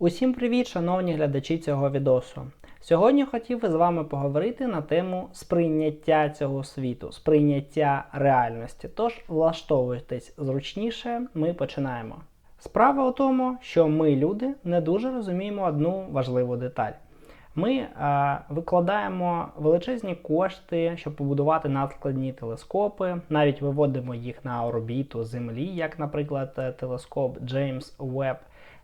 Усім привіт, шановні глядачі цього відосу. Сьогодні хотів з вами поговорити на тему сприйняття цього світу, сприйняття реальності. Тож влаштовуйтесь зручніше, ми починаємо. Справа у тому, що ми, люди, не дуже розуміємо одну важливу деталь. Ми е, викладаємо величезні кошти, щоб побудувати надскладні телескопи, навіть виводимо їх на орбіту Землі, як, наприклад, е, телескоп Джеймс Уебб,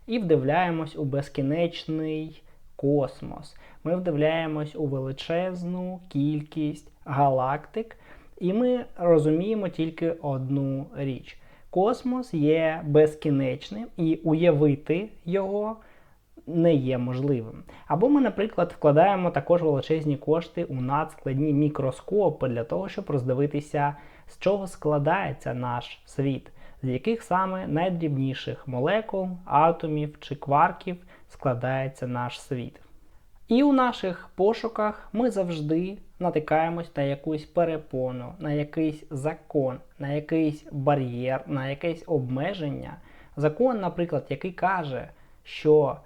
і вдивляємось у безкінечний космос. Ми вдивляємось у величезну кількість галактик, і ми розуміємо тільки одну річ: космос є безкінечним, і уявити його не є можливим. Або ми, наприклад, вкладаємо також величезні кошти у надскладні мікроскопи для того, щоб роздивитися, з чого складається наш світ, з яких саме найдрібніших молекул, атомів чи кварків складається наш світ. І у наших пошуках ми завжди натикаємось на якусь перепону, на якийсь закон, на якийсь бар'єр, на якесь обмеження. Закон, наприклад, який каже, що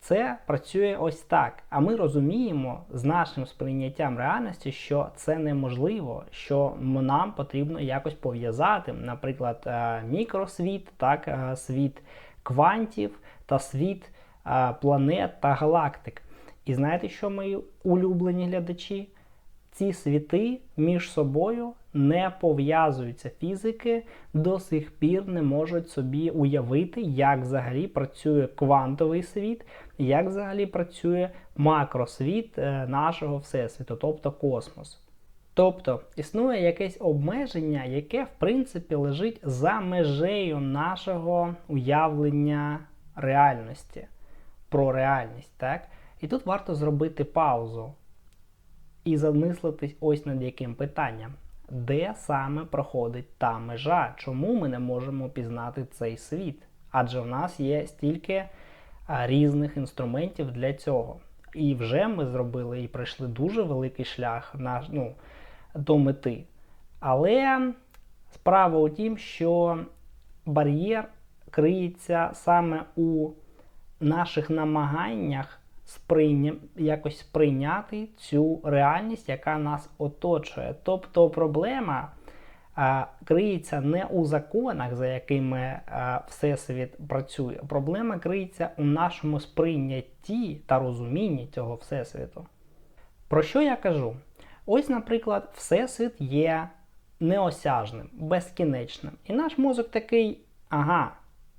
це працює ось так. А ми розуміємо з нашим сприйняттям реальності, що це неможливо, що нам потрібно якось пов'язати, наприклад, е, мікросвіт, так, е, світ квантів та світ е, планет та галактик. І знаєте, що мої улюблені глядачі? Ці світи між собою не пов'язуються. Фізики до сих пір не можуть собі уявити, як взагалі працює квантовий світ, як взагалі працює макросвіт е, нашого всесвіту, тобто космос. Тобто існує якесь обмеження, яке, в принципі, лежить за межею нашого уявлення реальності, про реальність. так? І тут варто зробити паузу і замислитись ось над яким питанням. Де саме проходить та межа? Чому ми не можемо пізнати цей світ? Адже в нас є стільки різних інструментів для цього. І вже ми зробили і пройшли дуже великий шлях на, ну, до мети. Але справа у тім, що бар'єр криється саме у наших намаганнях сприйня... якось сприйняти цю реальність, яка нас оточує. Тобто проблема криється не у законах, за якими Всесвіт працює. Проблема криється у нашому сприйнятті та розумінні цього Всесвіту. Про що я кажу? Ось, наприклад, Всесвіт є неосяжним, безкінечним. І наш мозок такий, ага,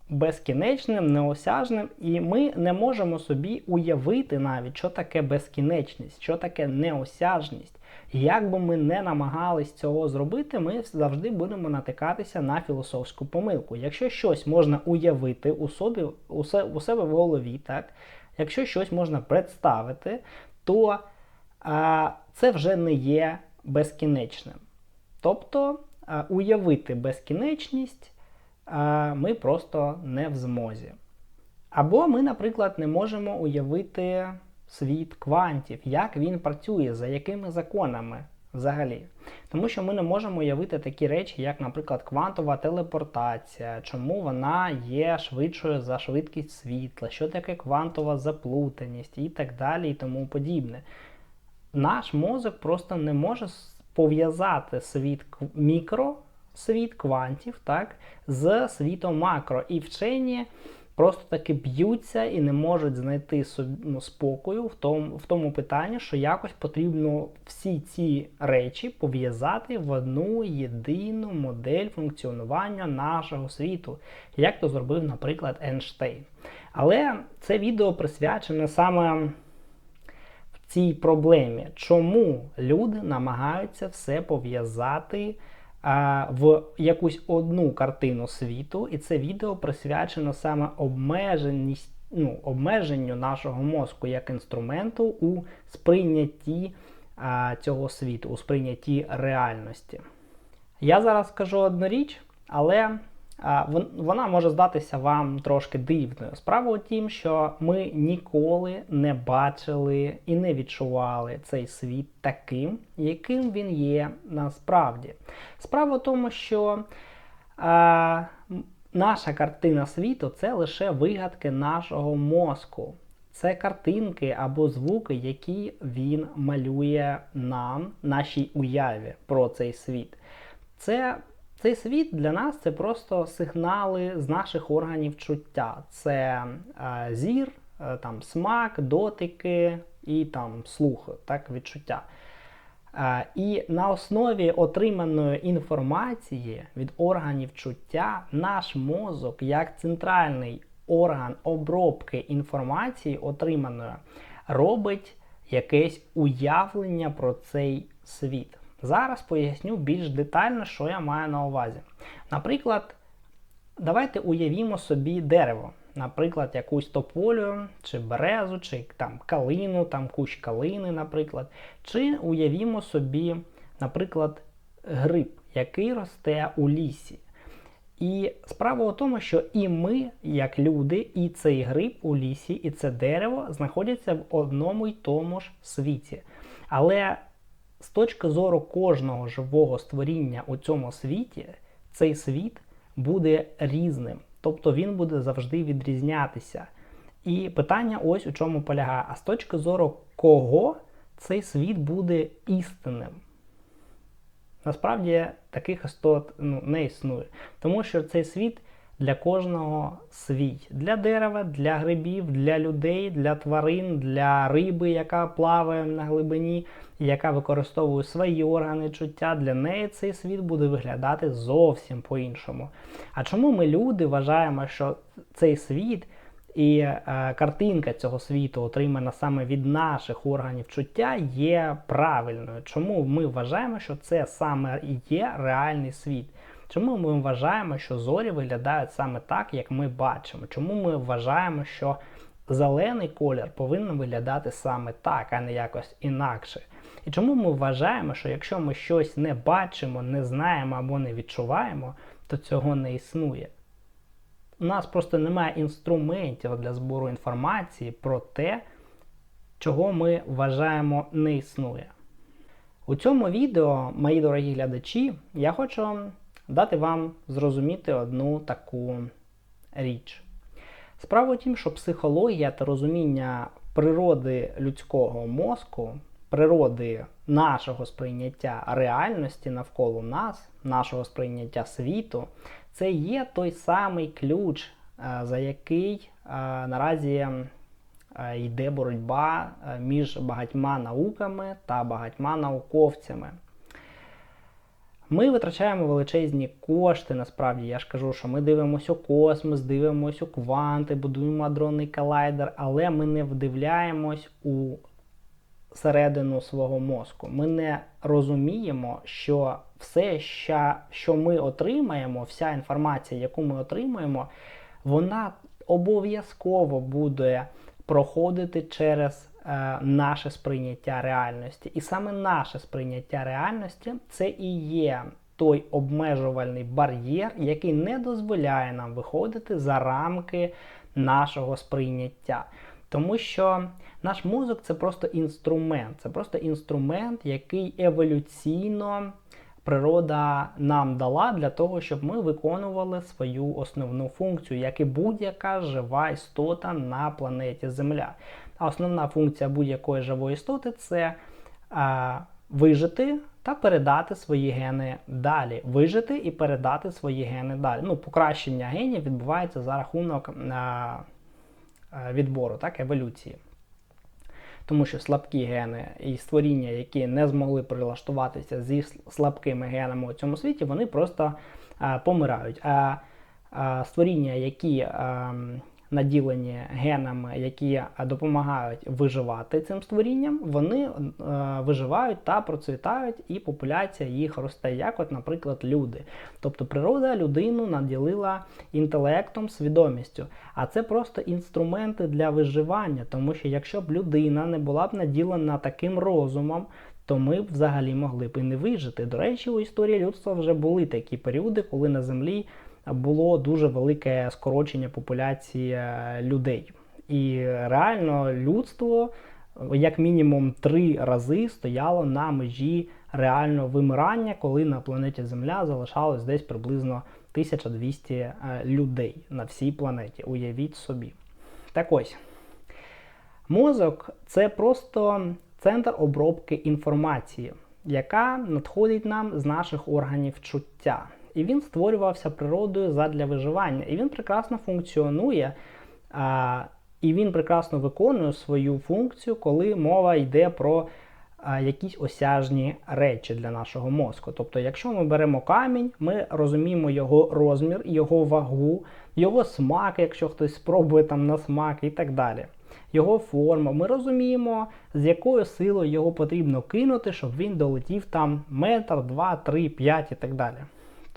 безкінечним, неосяжним, і ми не можемо собі уявити навіть, що таке безкінечність, що таке неосяжність. Як би ми не намагались цього зробити, ми завжди будемо натикатися на філософську помилку. Якщо щось можна уявити у собі, у себе в голові, так, якщо щось можна представити, то а, це вже не є безкінечним. Тобто а, уявити безкінечність ми просто не в змозі. Або ми, наприклад, не можемо уявити світ квантів, як він працює, за якими законами взагалі. Тому що ми не можемо уявити такі речі, як, наприклад, квантова телепортація, чому вона є швидшою за швидкість світла, що таке квантова заплутаність і так далі, і тому подібне. Наш мозок просто не може пов'язати світ мікро світ квантів так, з світом макро. І вчені просто таки б'ються і не можуть знайти ну, спокою в тому, в тому питанні, що якось потрібно всі ці речі пов'язати в одну єдину модель функціонування нашого світу, як то зробив, наприклад, Ейнштейн. Але це відео присвячене саме. Цій проблемі, чому люди намагаються все пов'язати в якусь одну картину світу, і це відео присвячено саме обмеженість, ну, обмеженню нашого мозку як інструменту у сприйнятті а, цього світу, у сприйнятті реальності. Я зараз скажу одну річ, але вона може здатися вам трошки дивною. Справа у тім, що ми ніколи не бачили і не відчували цей світ таким, яким він є насправді. Справа в тому, що а, наша картина світу це лише вигадки нашого мозку. Це картинки або звуки, які він малює нам, нашій уяві про цей світ. Це, Цей світ для нас це просто сигнали з наших органів чуття. Це е, зір, е, там, смак, дотики і там, слух, так, відчуття. Е, і на основі отриманої інформації від органів чуття наш мозок, як центральний орган обробки інформації, отриманої, робить якесь уявлення про цей світ. Зараз поясню більш детально, що я маю на увазі. Наприклад, давайте уявімо собі дерево. Наприклад, якусь тополю, чи березу, чи там калину, там кущ калини, наприклад. Чи уявімо собі, наприклад, гриб, який росте у лісі. І справа у тому, що і ми, як люди, і цей гриб у лісі, і це дерево знаходяться в одному й тому ж світі. Але з точки зору кожного живого створіння у цьому світі, цей світ буде різним. Тобто він буде завжди відрізнятися. І питання ось у чому полягає. А з точки зору кого цей світ буде істинним? Насправді таких істот ну, не існує. Тому що цей світ для кожного свій. Для дерева, для грибів, для людей, для тварин, для риби, яка плаває на глибині, яка використовує свої органи чуття. Для неї цей світ буде виглядати зовсім по-іншому. А чому ми, люди, вважаємо, що цей світ і е, картинка цього світу, отримана саме від наших органів чуття, є правильною. Чому ми вважаємо, що це саме і є реальний світ? Чому ми вважаємо, що зорі виглядають саме так, як ми бачимо? Чому ми вважаємо, що зелений колір повинен виглядати саме так, а не якось інакше? І чому ми вважаємо, що якщо ми щось не бачимо, не знаємо або не відчуваємо, то цього не існує? У нас просто немає інструментів для збору інформації про те, чого ми вважаємо не існує. У цьому відео, мої дорогі глядачі, я хочу дати вам зрозуміти одну таку річ. Справа в тім, що психологія та розуміння природи людського мозку, природи нашого сприйняття реальності навколо нас, нашого сприйняття світу, це є той самий ключ, е, за який е, наразі е, йде боротьба між багатьма науками та багатьма науковцями. Ми витрачаємо величезні кошти, насправді я ж кажу, що ми дивимося у космос, дивимося у кванти, будуємо адронний колайдер, але ми не вдивляємось у середину свого мозку. Ми не розуміємо, що все, що ми отримаємо, вся інформація, яку ми отримаємо, вона обов'язково буде проходити через наше сприйняття реальності. І саме наше сприйняття реальності це і є той обмежувальний бар'єр, який не дозволяє нам виходити за рамки нашого сприйняття. Тому що наш мозок це просто інструмент, це просто інструмент, який еволюційно природа нам дала для того, щоб ми виконували свою основну функцію, як і будь-яка жива істота на планеті Земля. А основна функція будь-якої живої істоти це а, вижити та передати свої гени далі. Вижити і передати свої гени далі. Ну, Покращення генів відбувається за рахунок а, відбору, так, еволюції. Тому що слабкі гени і створіння, які не змогли прилаштуватися зі слабкими генами у цьому світі, вони просто а, помирають. А, а створіння, які а, наділені генами, які е, допомагають виживати цим створінням, вони е, виживають та процвітають, і популяція їх росте, як, от, наприклад, люди. Тобто природа людину наділила інтелектом, свідомістю. А це просто інструменти для виживання, тому що якщо б людина не була б наділена таким розумом, то ми б взагалі могли б і не вижити. До речі, у історії людства вже були такі періоди, коли на землі було дуже велике скорочення популяції е, людей. І реально людство, як мінімум, три рази стояло на межі реального вимирання, коли на планеті Земля залишалось десь приблизно 1200 е, людей на всій планеті. Уявіть собі. Так ось, мозок це просто центр обробки інформації, яка надходить нам з наших органів чуття. І він створювався природою задля виживання. І він прекрасно функціонує. А, і він прекрасно виконує свою функцію, коли мова йде про а, якісь осяжні речі для нашого мозку. Тобто, якщо ми беремо камінь, ми розуміємо його розмір, його вагу, його смак, якщо хтось спробує там на смак і так далі. Його форму, ми розуміємо, з якою силою його потрібно кинути, щоб він долетів там метр, два, три, п'ять і так далі.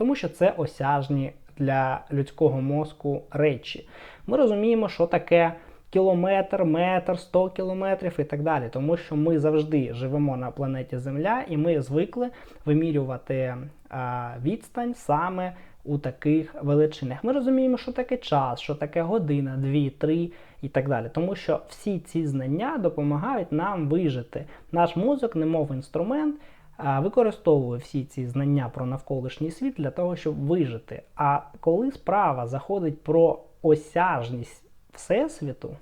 Тому що це осяжні для людського мозку речі. Ми розуміємо, що таке кілометр, метр, 100 кілометрів і так далі. Тому що ми завжди живемо на планеті Земля і ми звикли вимірювати а, відстань саме у таких величинах. Ми розуміємо, що таке час, що таке година, дві, три і так далі. Тому що всі ці знання допомагають нам вижити. Наш мозок, немов інструмент. Використовує всі ці знання про навколишній світ для того, щоб вижити. А коли справа заходить про осяжність Всесвіту,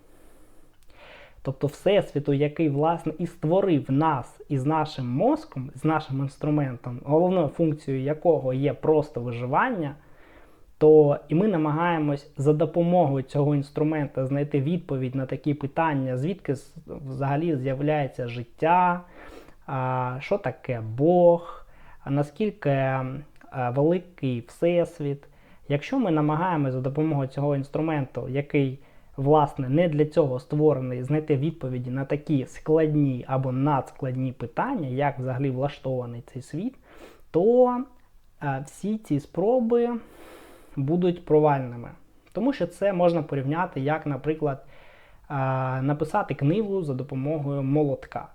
тобто Всесвіту, який, власне, і створив нас із нашим мозком, з нашим інструментом, головною функцією якого є просто виживання, то і ми намагаємось за допомогою цього інструмента знайти відповідь на такі питання, звідки взагалі з'являється життя, що таке Бог, наскільки великий Всесвіт. Якщо ми намагаємося за допомогою цього інструменту, який власне не для цього створений, знайти відповіді на такі складні або надскладні питання, як взагалі влаштований цей світ, то всі ці спроби будуть провальними. Тому що це можна порівняти, як, наприклад, написати книгу за допомогою молотка.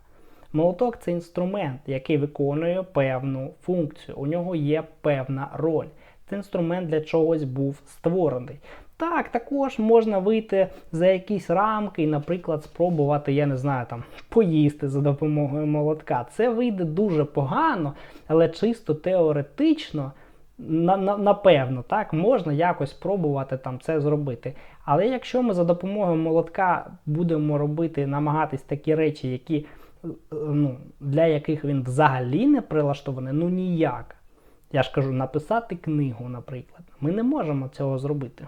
Молоток це інструмент, який виконує певну функцію. У нього є певна роль. Це інструмент для чогось був створений. Так, також можна вийти за якісь рамки і, наприклад, спробувати, я не знаю, там, поїсти за допомогою молотка. Це вийде дуже погано, але чисто теоретично, на, на, напевно, так, можна якось спробувати там це зробити. Але якщо ми за допомогою молотка будемо робити, намагатись такі речі, які, ну, для яких він взагалі не прилаштований, ну ніяк. Я ж кажу, написати книгу, наприклад. Ми не можемо цього зробити.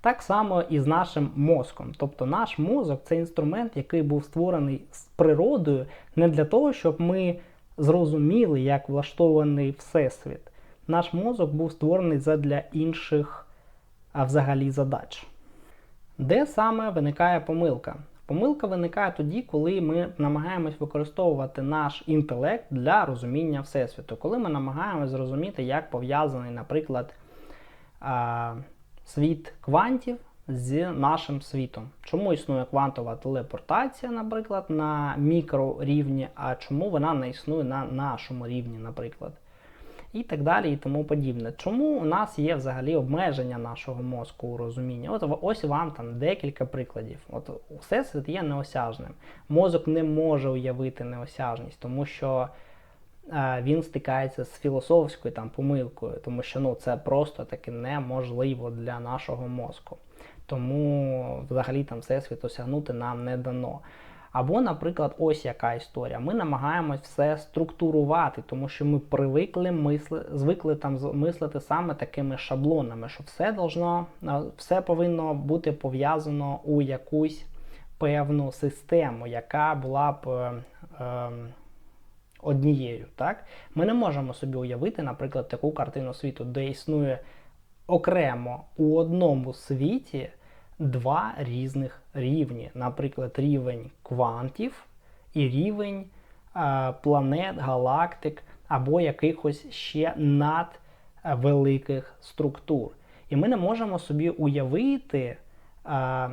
Так само і з нашим мозком. Тобто наш мозок це інструмент, який був створений з природою не для того, щоб ми зрозуміли, як влаштований Всесвіт. Наш мозок був створений задля інших а взагалі задач. Де саме виникає помилка? Помилка виникає тоді, коли ми намагаємось використовувати наш інтелект для розуміння Всесвіту, коли ми намагаємось зрозуміти, як пов'язаний, наприклад, світ квантів з нашим світом. Чому існує квантова телепортація, наприклад, на мікрорівні, а чому вона не існує на нашому рівні, наприклад і так далі, і тому подібне. Чому у нас є взагалі обмеження нашого мозку у розумінні? От ось вам там декілька прикладів. От Всесвіт є неосяжним. Мозок не може уявити неосяжність, тому що е, він стикається з філософською там помилкою, тому що ну, це просто таки неможливо для нашого мозку. Тому взагалі там всесвіт осягнути нам не дано. Або, наприклад, ось яка історія. Ми намагаємось все структурувати, тому що ми привикли мисли, звикли там мислити саме такими шаблонами, що все должно, все повинно бути пов'язано у якусь певну систему, яка була б е, е, однією. Так? Ми не можемо собі уявити, наприклад, таку картину світу, де існує окремо у одному світі два різних рівні. Наприклад, рівень квантів і рівень е, планет, галактик або якихось ще надвеликих структур. І ми не можемо собі уявити е,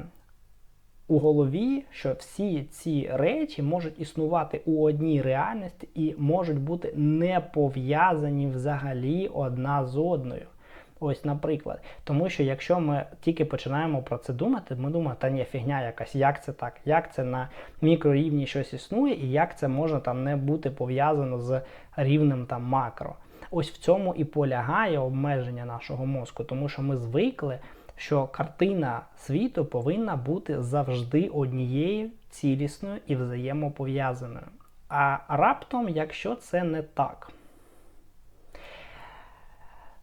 у голові, що всі ці речі можуть існувати у одній реальності і можуть бути не пов'язані взагалі одна з одною. Ось, наприклад. Тому що якщо ми тільки починаємо про це думати, ми думаємо, та ні, фігня якась, як це так, як це на мікрорівні щось існує, і як це може там не бути пов'язано з рівнем там макро. ось в цьому і полягає обмеження нашого мозку, тому що ми звикли, що картина світу повинна бути завжди однією цілісною і взаємопов'язаною. А раптом, якщо це не так.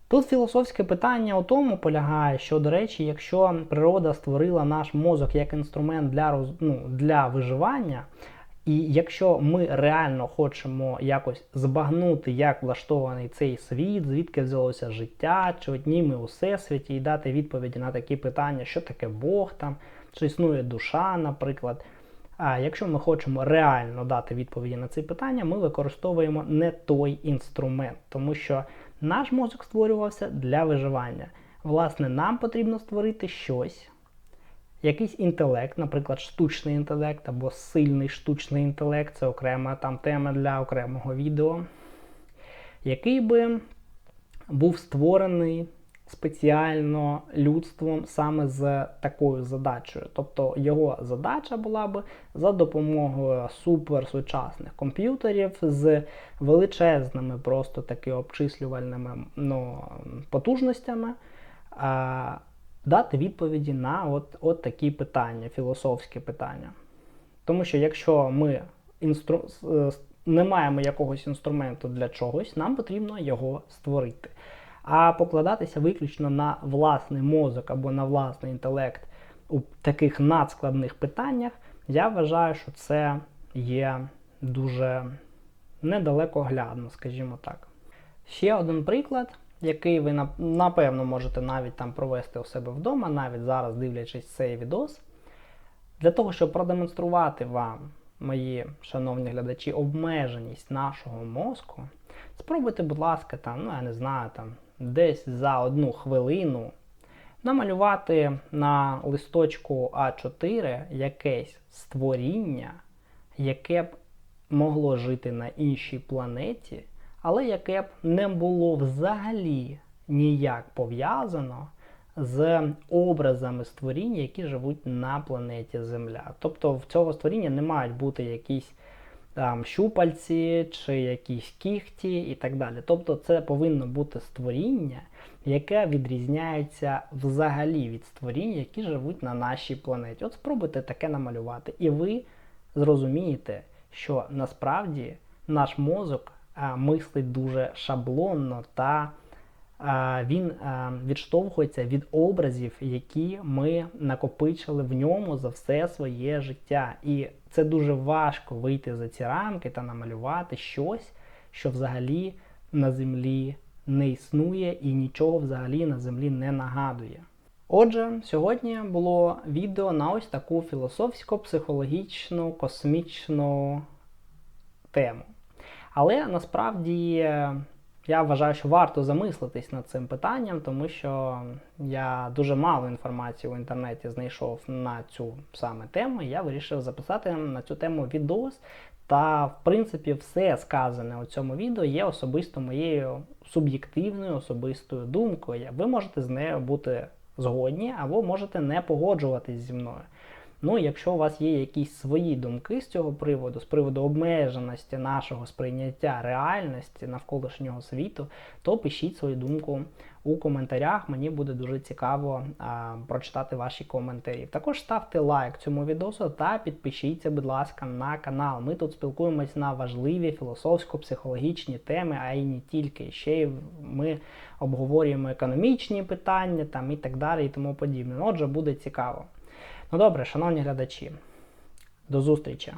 Тут філософське питання у тому полягає, що, до речі, якщо природа створила наш мозок як інструмент для роз, ну, для виживання, і якщо ми реально хочемо якось збагнути, як влаштований цей світ, звідки взялося життя, чи одні ми у всесвіті, і дати відповіді на такі питання, що таке Бог там, чи існує душа, наприклад. А якщо ми хочемо реально дати відповіді на ці питання, ми використовуємо не той інструмент, тому що наш мозок створювався для виживання. Власне, нам потрібно створити щось, якийсь інтелект, наприклад, штучний інтелект або сильний штучний інтелект, це окрема там тема для окремого відео, який би був створений спеціально людством саме з такою задачею. Тобто його задача була б за допомогою суперсучасних комп'ютерів з величезними просто таки обчислювальними ну, потужностями. А, Дати відповіді на от, от такі питання, філософські питання. Тому що якщо ми інстру... не маємо якогось інструменту для чогось, нам потрібно його створити. А покладатися виключно на власний мозок або на власний інтелект у таких надскладних питаннях, я вважаю, що це є дуже недалекоглядно, скажімо так. Ще один приклад, який ви напевно можете навіть там провести у себе вдома, навіть зараз дивлячись цей відос. Для того, щоб продемонструвати вам, мої шановні глядачі, обмеженість нашого мозку, спробуйте, будь ласка, там, ну я не знаю, там десь за одну хвилину намалювати на листочку А4 якесь створіння, яке б могло жити на іншій планеті, але яке б не було взагалі ніяк пов'язано з образами створінь, які живуть на планеті Земля. Тобто в цього створіння не мають бути якісь там щупальці чи якісь кіхті і так далі. Тобто це повинно бути створіння, яке відрізняється взагалі від створінь, які живуть на нашій планеті. От спробуйте таке намалювати. І ви зрозумієте, що насправді наш мозок мислить дуже шаблонно та він відштовхується від образів, які ми накопичили в ньому за все своє життя. І це дуже важко вийти за ці рамки та намалювати щось, що взагалі на землі не існує і нічого взагалі на землі не нагадує. Отже, сьогодні було відео на ось таку філософсько-психологічну, космічну тему. Але насправді я вважаю, що варто замислитись над цим питанням, тому що я дуже мало інформації в інтернеті знайшов на цю саме тему. і Я вирішив записати на цю тему відос. Та, в принципі, все сказане у цьому відео є особисто моєю суб'єктивною особистою думкою. Ви можете з нею бути згодні, або можете не погоджуватись зі мною. Ну, якщо у вас є якісь свої думки з цього приводу, з приводу обмеженості нашого сприйняття реальності навколишнього світу, то пишіть свою думку у коментарях. Мені буде дуже цікаво а, прочитати ваші коментарі. Також ставте лайк цьому відео та підпишіться, будь ласка, на канал. Ми тут спілкуємось на важливі філософсько-психологічні теми, а й не тільки. Ще й ми обговорюємо економічні питання там і так далі, і тому подібне. Отже, буде цікаво. Ну добре, шановні глядачі, до зустрічі!